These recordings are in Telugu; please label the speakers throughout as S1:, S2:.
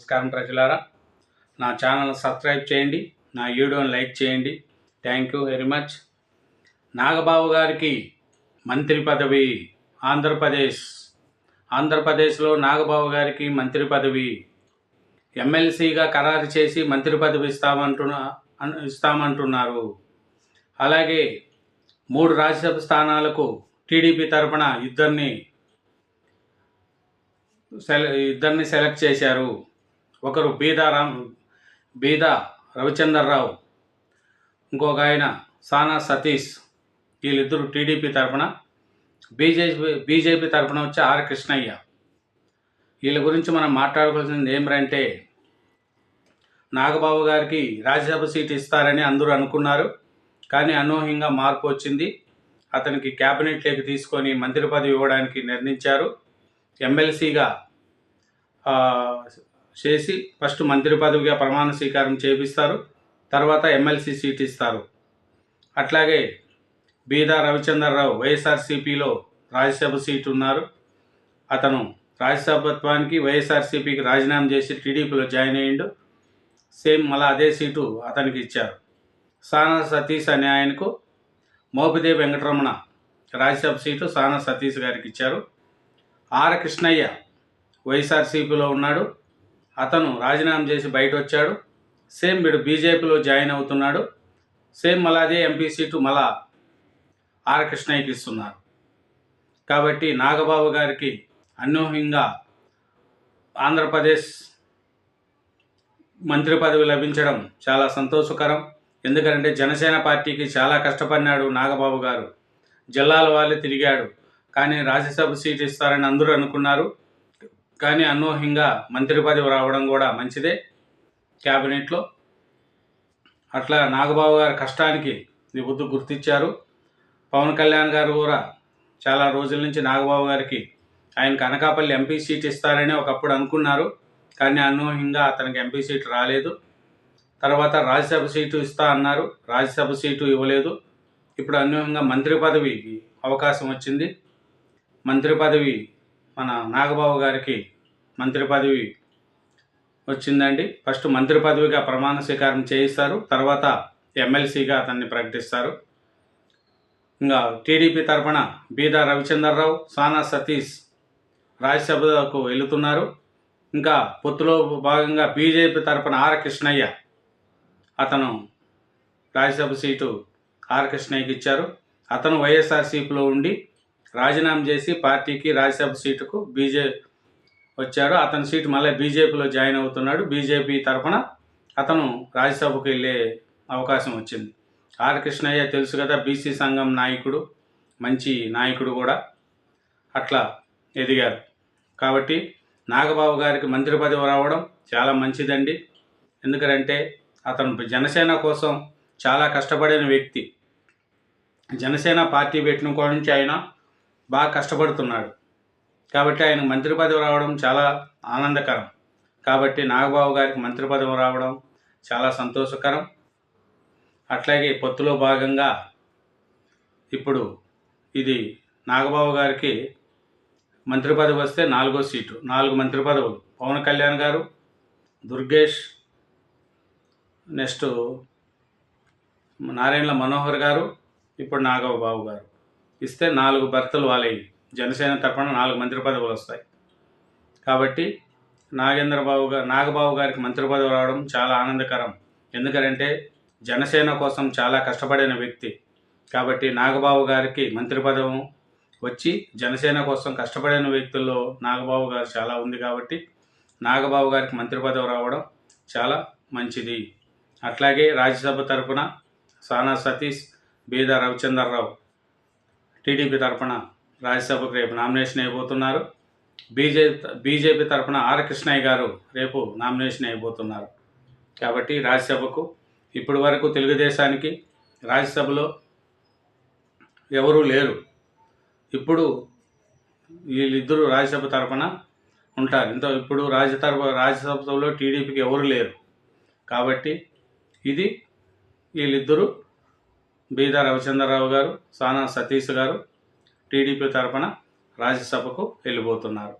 S1: నమస్కారం ప్రజలారా. నా ఛానల్ సబ్స్క్రైబ్ చేయండి నా వీడియోని లైక్ చేయండి. Thank you very much. Nagababu గారికి మంత్రి పదవి ఆంధ్రప్రదేశ్ ఆంధ్రప్రదేశ్లో నాగబాబు గారికి మంత్రి పదవి ఎమ్మెల్సీగా ఖరారు చేసి మంత్రి పదవి ఇస్తామంటున్నా ఇస్తామంటున్నారు. అలాగే మూడు రాజ్యసభ స్థానాలకు టీడీపీ తరపున ఇద్దరిని సెల ఇద్దరిని సెలెక్ట్ చేశారు. ఒకరు బీదా రామ్ బీద రవిచందర్రావు ఇంకొక ఆయన సానా సతీష్. వీళ్ళిద్దరు టీడీపీ తరఫున బీజేపీ బీజేపీ తరఫున వచ్చి ఆర్ కృష్ణయ్య. వీళ్ళ గురించి మనం మాట్లాడుకోవాల్సింది ఏమిటంటే నాగబాబు గారికి రాజ్యసభ సీట్ ఇస్తారని అందరూ అనుకున్నారు. కానీ అనూహ్యంగా మార్పు వచ్చింది. అతనికి క్యాబినెట్లోకి తీసుకొని మంత్రి పదవి ఇవ్వడానికి నిర్ణయించారు. ఎమ్మెల్సీగా చేసి ఫస్ట్ మంత్రి పదవిగా ప్రమాణ స్వీకారం చేపిస్తారు. తర్వాత ఎమ్మెల్సీ సీట్ ఇస్తారు. అట్లాగే బీదా రవిచంద్రరావు వైఎస్ఆర్సీపీలో రాజ్యసభ సీట్ ఉన్నారు. అతను రాజ్యసభత్వానికి వైఎస్ఆర్సీపీకి రాజీనామా చేసి టీడీపీలో జాయిన్ అయ్యిండు. సేమ్ మళ్ళీ అదే సీటు అతనికి ఇచ్చారు. సానా సతీష్ అనే ఆయనకు మోపిదేవి వెంకటరమణ రాజ్యసభ సీటు సానా సతీష్ గారికి ఇచ్చారు. ఆర్ కృష్ణయ్య వైఎస్ఆర్సీపీలో ఉన్నాడు. అతను రాజీనామా చేసి బయట వచ్చాడు సేమ్ వీడు బీజేపీలో జాయిన్ అవుతున్నాడు. సేమ్ మళ్ళా అదే ఎంపీ సీటు మళ్ళా ఆర్ కృష్ణయ్యకి ఇస్తున్నారు. కాబట్టి నాగబాబు గారికి అన్యూహ్యంగా ఆంధ్రప్రదేశ్ మంత్రి పదవి లభించడం చాలా సంతోషకరం. ఎందుకంటే జనసేన పార్టీకి చాలా కష్టపడినాడు నాగబాబు గారు. జిల్లాల వాళ్ళే తిరిగాడు. కానీ రాజ్యసభ సీట్ ఇస్తారని అందరూ అనుకున్నారు. కానీ అనూహ్యంగా మంత్రి పదవి రావడం కూడా మంచిదే క్యాబినెట్లో. అట్లా నాగబాబు గారి కష్టానికి ఈ బుద్ధి గుర్తించారు పవన్ కళ్యాణ్ గారు కూడా చాలా రోజుల నుంచి నాగబాబు గారికి ఆయన అనకాపల్లి ఎంపీ సీట్ ఇస్తారని ఒకప్పుడు అనుకున్నారు. కానీ అనూహ్యంగా అతనికి ఎంపీ సీట్ రాలేదు. తర్వాత రాజ్యసభ సీటు ఇస్తా అన్నారు. రాజ్యసభ సీటు ఇవ్వలేదు. ఇప్పుడు అనూహ్యంగా మంత్రి పదవికి అవకాశం వచ్చింది. మంత్రి పదవి మన నాగబాబు గారికి మంత్రి పదవి వచ్చిందండి. ఫస్ట్ మంత్రి పదవిగా ప్రమాణ స్వీకారం చేయిస్తారు. తర్వాత ఎమ్మెల్సీగా అతన్ని ప్రకటిస్తారు. ఇంకా టీడీపీ తరఫున బీదా రవిచంద్రరావు సానా సతీష్ రాజ్యసభకు వెళుతున్నారు. ఇంకా పొత్తులో భాగంగా బీజేపీ తరఫున ఆర్ కృష్ణయ్య అతను రాజ్యసభ సీటు ఆర్ కృష్ణయ్యకి ఇచ్చారు. అతను వైఎస్ఆర్సీపీలో ఉండి రాజీనామా చేసి పార్టీకి రాజ్యసభ సీటుకు బీజే వచ్చాడు. అతని సీటు మళ్ళీ బీజేపీలో జాయిన్ అవుతున్నాడు. బీజేపీ తరఫున అతను రాజ్యసభకు వెళ్ళే అవకాశం వచ్చింది. ఆర్ కృష్ణయ్య తెలుసు కదా బీసీ సంఘం నాయకుడు మంచి నాయకుడు కూడా అట్లా ఎదిగారు. కాబట్టి నాగబాబు గారికి మంత్రి పదవి రావడం చాలా మంచిదండి. ఎందుకంటే అతను జనసేన కోసం చాలా కష్టపడిన వ్యక్తి. జనసేన పార్టీ పెట్టిన కోడి నుంచి ఆయన బాగా కష్టపడుతున్నాడు. కాబట్టి ఆయన మంత్రి పదవి రావడం చాలా ఆనందకరం. కాబట్టి నాగబాబు గారికి మంత్రి పదవి రావడం చాలా సంతోషకరం. అట్లాగే పొత్తులో భాగంగా ఇప్పుడు ఇది నాగబాబు గారికి మంత్రి పదవి వస్తే నాలుగో సీటు నాలుగు మంత్రి పదవులు. పవన్ కళ్యాణ్ గారు దుర్గేష్ నెక్స్ట్ నారాయణల మనోహర్ గారు ఇప్పుడు నాగబాబు గారు. ఇస్తే నాలుగు భర్తలు వాళ్ళవి జనసేన తరఫున నాలుగు మంత్రి పదవులు వస్తాయి. కాబట్టి నాగేంద్రబాబు గారు నాగబాబు గారికి మంత్రి పదవి రావడం చాలా ఆనందకరం. ఎందుకంటే జనసేన కోసం చాలా కష్టపడిన వ్యక్తి. కాబట్టి నాగబాబు గారికి మంత్రి పదవి వచ్చి జనసేన కోసం కష్టపడిన వ్యక్తుల్లో నాగబాబు గారు చాలా ఉంది కాబట్టి నాగబాబు గారికి మంత్రి పదవి రావడం చాలా మంచిది. అట్లాగే రాజ్యసభ తరపున సానా సతీష్ బీదా రవిచంద్రరావు టీడీపీ తరఫున రాజ్యసభకు రేపు నామినేషన్ అయిపోతున్నారు. బీజే బీజేపీ తరఫున ఆర్ కృష్ణయ్య గారు రేపు నామినేషన్ అయిపోతున్నారు. కాబట్టి రాజ్యసభకు ఇప్పటి వరకు తెలుగుదేశానికి రాజ్యసభలో ఎవరూ లేరు. ఇప్పుడు వీళ్ళిద్దరూ రాజ్యసభ తరఫున ఉంటారు. ఇంత ఇప్పుడు రాజ్య తరఫు రాజ్యసభలో టీడీపీకి ఎవరు లేరు. కాబట్టి ఇది వీళ్ళిద్దరూ బీదా రవిచంద్రరావు గారు సానా సతీష్ గారు టీడీపీ తరపున రాజ్యసభకు వెళ్ళిపోతున్నారు.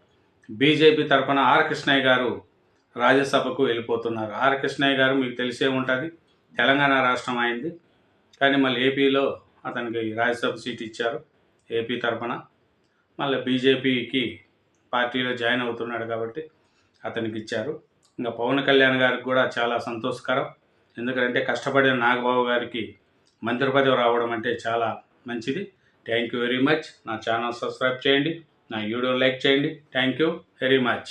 S1: బీజేపీ తరపున ఆర్ కృష్ణయ్య గారు రాజ్యసభకు వెళ్ళిపోతున్నారు. ఆర్ కృష్ణయ్య గారు మీకు తెలిసే ఉంటుంది. తెలంగాణ రాష్ట్రం అయింది. కానీ మళ్ళీ ఏపీలో అతనికి రాజ్యసభ సీట్ ఇచ్చారు ఏపీ తరఫున మళ్ళీ బీజేపీకి పార్టీలో జాయిన్ అవుతున్నాడు కాబట్టి అతనికి ఇచ్చారు. ఇంకా పవన్ కళ్యాణ్ గారికి కూడా చాలా సంతోషకరం. ఎందుకంటే కష్టపడిన నాగబాబు గారికి మంత్రి పదవి రావడం అంటే చాలా మంచిది. థ్యాంక్ యూ వెరీ మచ్ నా ఛానల్ సబ్స్క్రైబ్ చేయండి. నా వీడియో లైక్ చేయండి. Thank you very much